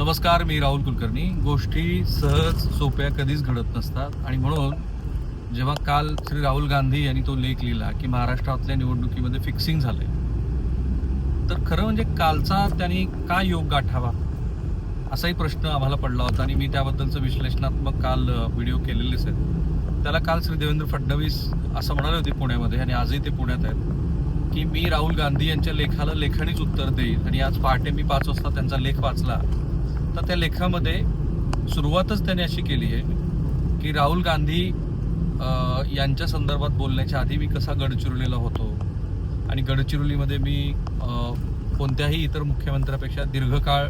नमस्कार मी राहुल कुलकर्णी. गोष्टी सहज सोप्या कधीच घडत नसतात. आणि म्हणून जेव्हा काल श्री राहुल गांधी यांनी तो लेख लिहिला की महाराष्ट्रातल्या निवडणुकीमध्ये फिक्सिंग झालंय तर खरं म्हणजे कालचा त्यांनी का योग गाठावा असाही प्रश्न आम्हाला पडला होता. आणि मी त्याबद्दलचं विश्लेषणात्मक काल व्हिडिओ केलेलेच आहेत. त्याला काल श्री देवेंद्र फडणवीस असं म्हणाले होते पुण्यामध्ये आणि आजही ते पुण्यात आहेत की मी राहुल गांधी यांच्या लेखाला लेखणीच उत्तर देईल आणि आज पहाटे मी पाच वाजता त्यांचा लेख वाचला. तर त्या लेखामध्ये सुरुवातच त्याने अशी केली आहे की राहुल गांधी यांच्या संदर्भात बोलण्याच्या आधी मी कसा गडचिरोलीला होतो आणि गडचिरोलीमध्ये मी कोणत्याही इतर मुख्यमंत्र्यापेक्षा दीर्घकाळ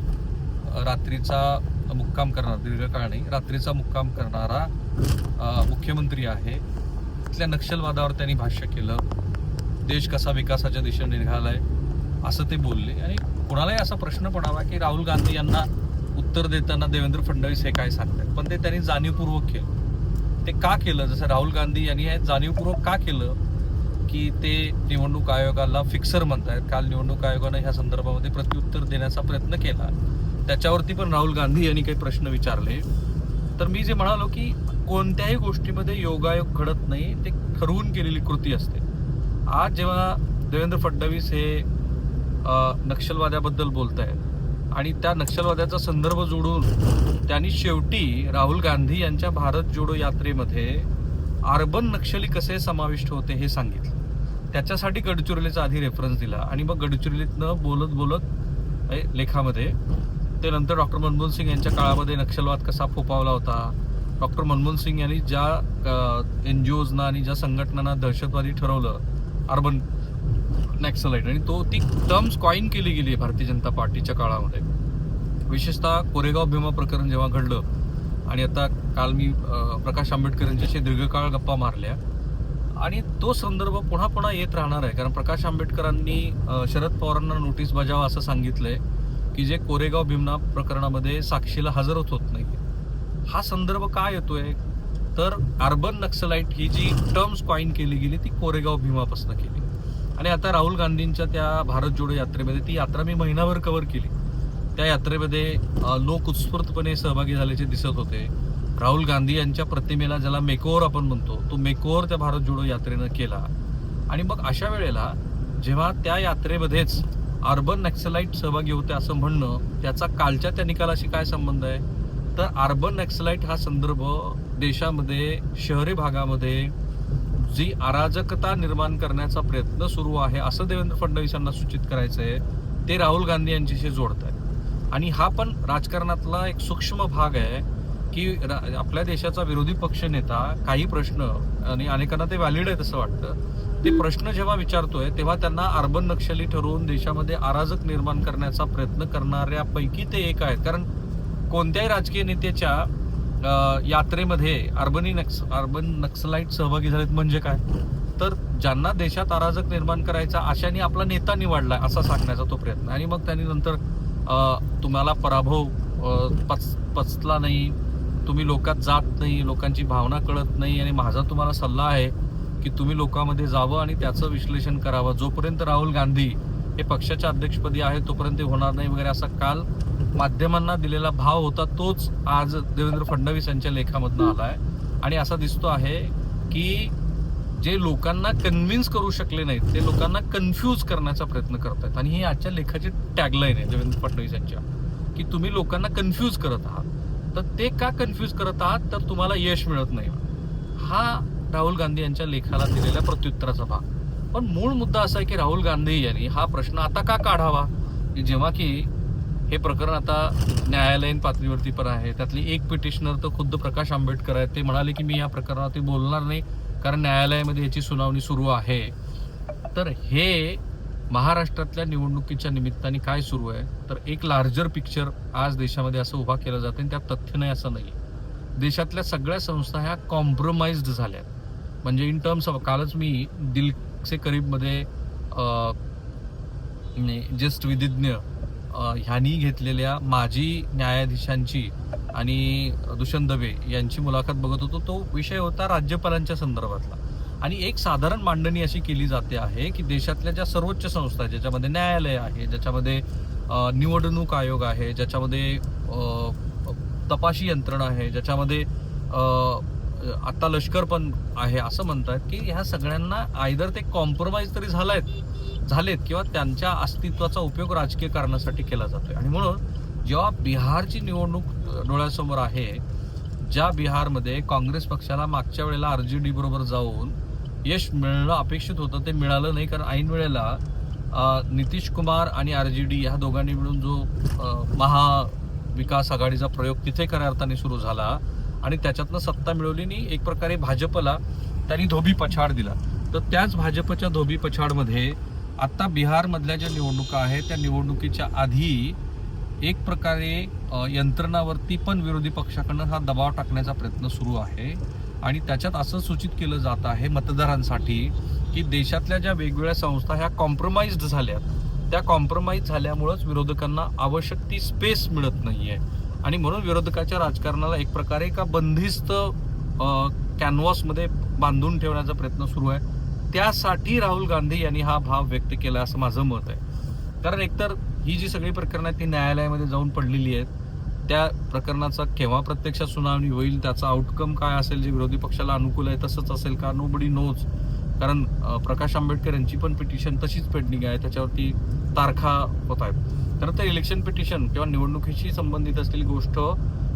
रात्रीचा मुक्काम करणार दीर्घकाळ नाही रात्रीचा मुक्काम करणारा मुख्यमंत्री आहे. तिथल्या नक्षलवादावर त्यांनी भाष्य केलं. देश कसा विकासाच्या दिशेने निघालाय असं ते बोलले. आणि कुणालाही असा प्रश्न पडावा की राहुल गांधी यांना उत्तर देताना देवेंद्र फडणवीस हे काय सांगतात पण ते त्यांनी जाणीवपूर्वक केलं. ते का केलं? जसं राहुल गांधी यांनी हे जाणीवपूर्वक का केलं? की ते निवडणूक आयोगाला फिक्सर म्हणतायत. काल निवडणूक आयोगानं ह्या संदर्भामध्ये प्रत्युत्तर देण्याचा प्रयत्न केला. त्याच्यावरती पण राहुल गांधी यांनी काही प्रश्न विचारले. तर मी जे म्हणालो की कोणत्याही गोष्टीमध्ये योगायोग घडत नाही ते ठरवून केलेली कृती असते. आज जेव्हा देवेंद्र फडणवीस हे नक्षलवाद्याबद्दल बोलत आहेत आणि त्या नक्षलवाद्याचा संदर्भ जोडून त्यांनी शेवटी राहुल गांधी यांच्या भारत जोडो यात्रेमध्ये अर्बन नक्षली कसे समाविष्ट होते हे सांगितलं. त्याच्यासाठी गडचिरोलीचा आधी रेफरन्स दिला आणि मग गडचिरोलीतनं बोलत बोलत ए, लेखामध्ये ते नंतर डॉक्टर मनमोहन सिंग यांच्या काळामध्ये नक्षलवाद कसा फोपावला होता डॉक्टर मनमोहन सिंग यांनी ज्या एन जी ओजना आणि ज्या संघटनांना दहशतवादी ठरवलं अर्बन नॅक्सलाइट आणि तो ती टर्म्स कॉईन केली गेली आहे भारतीय जनता पार्टीच्या काळामध्ये. विशेषतः कोरेगाव भीमा प्रकरण जेव्हा घडलं आणि आता काल मी प्रकाश आंबेडकर यांच्याशी दीर्घकाळ गप्पा मारल्या आणि तो संदर्भ पुन्हा पुन्हा येत राहणार आहे. कारण प्रकाश आंबेडकरांनी शरद पवारांना नोटीस बजावा असं सांगितलंय की जे कोरेगाव भीमना प्रकरणामध्ये साक्षीला हजरच होत नाही हा संदर्भ का येतोय? तर अर्बन नक्सलाइट ही जी टर्म्स कॉईन केली गेली ती कोरेगाव भीमापासून केली. आणि आता राहुल गांधींच्या त्या भारत जोडो यात्रेमध्ये ती यात्रा मी महिनाभर कव्हर केली. त्या यात्रेमध्ये लोक उत्स्फूर्तपणे सहभागी झाल्याचे दिसत होते. राहुल गांधी यांच्या प्रतिमेला ज्याला मेकोवर आपण म्हणतो तो मेकोवर त्या भारत जोडो यात्रेनं केला. आणि मग अशा वेळेला जेव्हा त्या यात्रेमध्येच अर्बन नॅक्सलाईट सहभागी होते असं म्हणणं त्याचा कालच्या त्या निकालाशी काय संबंध आहे? तर अर्बन नॅक्सलाईट हा संदर्भ देशामध्ये शहरी भागामध्ये जी अराजकता निर्माण करण्याचा प्रयत्न सुरू आहे असं देवेंद्र फडणवीस यांना सूचित करायचं आहे ते राहुल गांधी यांच्याशी जोडत आहे आणि हा पण राजकारणातला एक सूक्ष्म भाग आहे की रा- आपल्या देशाचा विरोधी पक्ष नेता काही प्रश्न आणि अनेकांना ते व्हॅलिड आहेत असं वाटतं. ते प्रश्न जेव्हा विचारतोय तेव्हा त्यांना अर्बन नक्षली ठरवून देशामध्ये अराजक निर्माण करण्याचा प्रयत्न करणाऱ्यापैकी ते एक आहेत. कारण कोणत्याही राजकीय नेत्याच्या यात्रेमध्ये अर्बनी नक्स अर्बन नक्सलाईट सहभागी झालेत म्हणजे काय? तर ज्यांना देशात अराजक निर्माण करायचा आशाने आपला नेता निवडला असा सांगण्याचा तो प्रयत्न आणि मग त्यांनी नंतर तुम्हाला पराभव पच पचला नाही तुम्ही लोकात जात नाही लोकांची भावना कळत नाही आणि माझा तुम्हाला सल्ला आहे की तुम्ही लोकांमध्ये जावं आणि त्याचं विश्लेषण करावं. जोपर्यंत राहुल गांधी हे पक्षाच्या अध्यक्षपदी आहे तोपर्यंत ते होणार नाही वगैरे असा काल माध्यमांना दिलेला भाव होता तोच आज देवेंद्र फडणवीस यांच्या लेखामधनं आहे आणि असा दिसतो आहे की जे लोकांना कन्व्हिन्स करू शकले नाहीत ते लोकांना कन्फ्यूज करण्याचा प्रयत्न करतायत. आणि ही आजच्या लेखाची टॅगलाईन आहे देवेंद्र फडणवीस यांच्या की तुम्ही लोकांना कन्फ्यूज करत आहात. तर ते का कन्फ्यूज करत आहात? तर तुम्हाला यश मिळत नाही. हा राहुल गांधी यांच्या लेखाला दिलेल्या प्रत्युत्तराचा भाग. पण मूळ मुद्दा असा आहे की राहुल गांधी यांनी हा प्रश्न आता का काढावा? की जेव्हा की हे प्रकरण आता न्यायालयीन पातळीवरती पण आहे. त्यातली एक पिटिशनर तर खुद्द प्रकाश आंबेडकर आहेत. ते म्हणाले की मी या प्रकरणावरती बोलणार नाही कारण न्यायालयामध्ये याची सुनावणी सुरू आहे. तर हे महाराष्ट्रातल्या निवडणुकीच्या निमित्ताने काय सुरू आहे? तर एक लार्जर पिक्चर आज देशामध्ये असं उभा केलं जातं आणि त्यात तथ्य नाही असं नाही देशातल्या सगळ्या संस्था ह्या कॉम्प्रोमाइज्ड झाल्या म्हणजे इन टर्म्स ऑफ कालच मी दिल से करीबमध्ये ज्येष्ठ विधिज्ञ ह्यांनी घेतलेल्या माजी न्यायाधीशांची आणि दुष्यंत दवे यांची मुलाखत बघत होतो. तो विषय होता राज्यपालांच्या संदर्भातला. आणि एक साधारण मांडणी अशी केली जाते आहे की देशातल्या ज्या सर्वोच्च संस्था आहे ज्याच्यामध्ये न्यायालय आहे ज्याच्यामध्ये निवडणूक आयोग आहे ज्याच्यामध्ये तपाशी यंत्रणा आहे ज्याच्यामध्ये आत्ता आता लष्कर पण आहे असं म्हणतात की ह्या सगळ्यांना आयदर ते कॉम्प्रोमाइज तरी झालायत झालेत किंवा त्यांच्या अस्तित्वाचा उपयोग राजकीय कारणासाठी केला जातोय. आणि म्हणून जेव्हा बिहारची निवडणूक डोळ्यासमोर आहे ज्या बिहारमध्ये काँग्रेस पक्षाला मागच्या वेळेला आर जे डी बरोबर जाऊन यश मिळणं अपेक्षित होतं ते मिळालं नाही. कारण ऐन वेळेला नितीश कुमार आणि आर जे डी ह्या दोघांनी मिळून जो महा महाविकास आघाडीचा प्रयोग तिथे खऱ्या अर्थाने सुरू झाला आणि त्याच्यातनं सत्ता मिळवली आणि एक प्रकारे भाजपला त्यांनी धोबी पछाड दिला. तर त्याच भाजपच्या धोबी पछाडमध्ये आत्ता बिहारमधल्या ज्या निवडणुका आहेत त्या निवडणुकीच्या आधी एक प्रकारे यंत्रणावरती पण विरोधी पक्षाकडनं हा दबाव टाकण्याचा प्रयत्न सुरू आहे. आणि त्याच्यात असं सूचित केलं जात आहे मतदारांसाठी की देशातल्या ज्या वेगवेगळ्या संस्था ह्या कॉम्प्रोमाइज्ड झाल्या त्या कॉम्प्रोमाइज झाल्यामुळंच विरोधकांना आवश्यक ती स्पेस मिळत नाही आहे आणि म्हणून विरोधकाच्या राजकारणाला एक प्रकारे एका बंदिस्त कॅनव्हासमध्ये बांधून ठेवण्याचा प्रयत्न सुरू आहे. त्यासाठी राहुल गांधी यांनी हा भाव व्यक्त केला असं माझं मत आहे. कारण एकतर ही जी सगळी प्रकरणं आहेत ती न्यायालयामध्ये जाऊन पडलेली आहेत. त्या प्रकरणाचा केव्हा प्रत्यक्ष सुनावणी होईल त्याचा आउटकम काय असेल जे विरोधी पक्षाला अनुकूल आहे तसंच असेल का? नो बडी नोज कारण प्रकाश आंबेडकर यांची पण पिटिशन तशीच पेंडिंग आहे त्याच्यावरती तारखा होत आहेत. खरं तर इलेक्शन पिटिशन किंवा निवडणुकीशी संबंधित असलेली गोष्ट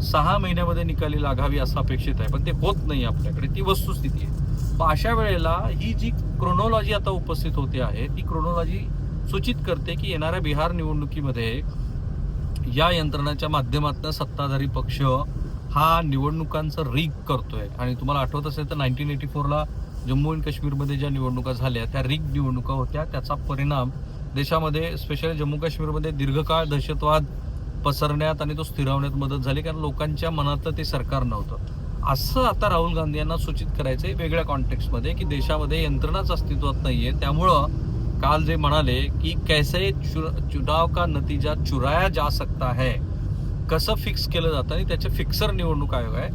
सहा महिन्यामध्ये निकाली लागावी असं अपेक्षित आहे. पण ते होत नाही आपल्याकडे. ती वस्तुस्थिती आहे. मग अशा वेळेला ही जी क्रोनॉलॉजी आता उपस्थित होते आहे ती क्रोनॉलॉजी सूचित करते की येणाऱ्या बिहार निवडणुकीमध्ये या यंत्रणाच्या माध्यमातून सत्ताधारी पक्ष हा निवडणुकांचं रीग करतोय. आणि तुम्हाला आठवत असेल तर नाईन्टीन एटी फोरला जम्मू अँड काश्मीरमध्ये ज्या निवडणुका झाल्या त्या रीग निवडणुका होत्या. त्याचा परिणाम देशामध्ये स्पेशली जम्मू काश्मीरमध्ये दीर्घकाळ दहशतवाद पसरण्यात आणि तो स्थिरावण्यात मदत झाली कारण लोकांच्या मनातलं ते सरकार नव्हतं. असं आता राहुल गांधी यांना सूचित करायचं आहे वेगळ्या कॉन्टेक्स्टमध्ये की देशामध्ये यंत्रणाच अस्तित्वात नाही आहे त्यामुळं काल जे म्हणाले की कैसे चु- चुनाव का नतीजा चुराया जा सकता है कसं फिक्स केलं जातं आणि त्याचे फिक्सर निवडणूक आयोग आहे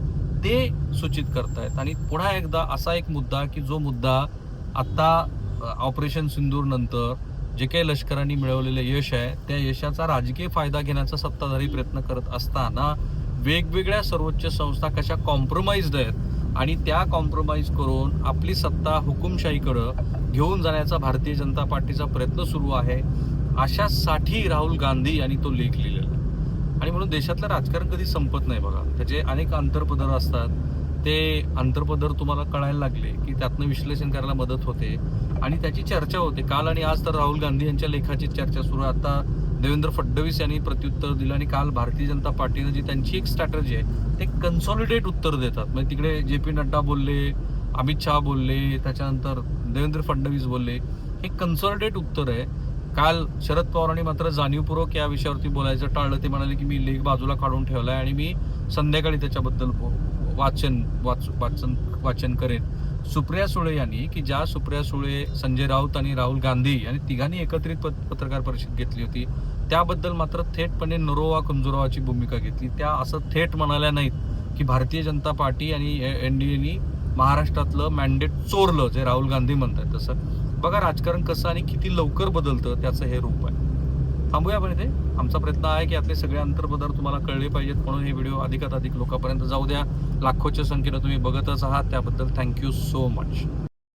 ते सूचित करतायत. आणि पुन्हा एकदा असा एक मुद्दा की जो मुद्दा आत्ता ऑपरेशन सिंदूर नंतर जे काही लष्करांनी मिळवलेलं यश आहे त्या यशाचा राजकीय फायदा घेण्याचा सत्ताधारी प्रयत्न करत असताना वेगवेगळ्या सर्वोच्च संस्था कशा कॉम्प्रोमाइज्ड आहेत आणि त्या कॉम्प्रोमाइज करून आपली सत्ता हुकुमशाहीकडं घेऊन जाण्याचा भारतीय जनता पार्टीचा प्रयत्न सुरू आहे अशासाठी राहुल गांधी यांनी तो लेख लिहिलेला आणि म्हणून देशातलं राजकारण कधी संपत नाही बघा. त्याचे अनेक अंतर्पदर असतात. ते अंतर्पदर तुम्हाला कळायला लागले की त्यातनं विश्लेषण करायला मदत होते आणि त्याची चर्चा होते. काल आणि आज तर राहुल गांधी यांच्या लेखाची चर्चा सुरू. आहे आता देवेंद्र फडणवीस यांनी प्रत्युत्तर दिलं आणि काल भारतीय जनता पार्टीनं जी त्यांची एक स्ट्रॅटर्जी आहे ते कन्सॉलिडेट उत्तर देतात. म्हणजे तिकडे जे पी नड्डा बोलले अमित शहा बोलले त्याच्यानंतर देवेंद्र फडणवीस बोलले. हे कन्सॉलिडेट उत्तर आहे. काल शरद पवारांनी मात्र जाणीवपूर्वक या विषयावरती बोलायचं टाळलं. ते म्हणाले की मी लेख बाजूला काढून ठेवलाय आणि मी संध्याकाळी त्याच्याबद्दल बो- वाचन वाच वाचन वाचन करेन. सुप्रिया सुळे यांनी की ज्या सुप्रिया सुळे संजय राऊत आणि राहुल गांधी यांनी तिघांनी एकत्रित पत्रकार परिषद घेतली होती त्याबद्दल मात्र थेटपणे नरोवा कुंजुरोवाची भूमिका घेतली. त्या असं थेट म्हणाल्या नाहीत की भारतीय जनता पार्टी आणि एन डी एनी महाराष्ट्रातलं मॅन्डेट चोरलं जे राहुल गांधी म्हणतात तसं. बघा राजकारण कसं आणि किती लवकर बदलतं त्याचं हे रूप आहे. थांबूया आपण इथे. आमचा प्रयत्न आहे की यातले सगळे अंतर्पदार्थ तुम्हाला कळले पाहिजेत म्हणून हे व्हिडिओ अधिकात अधिक लोकांपर्यंत जाऊ द्या. लाखोच्या संख्येनं तुम्ही बघतच आहात. त्याबद्दल थँक्यू सो मच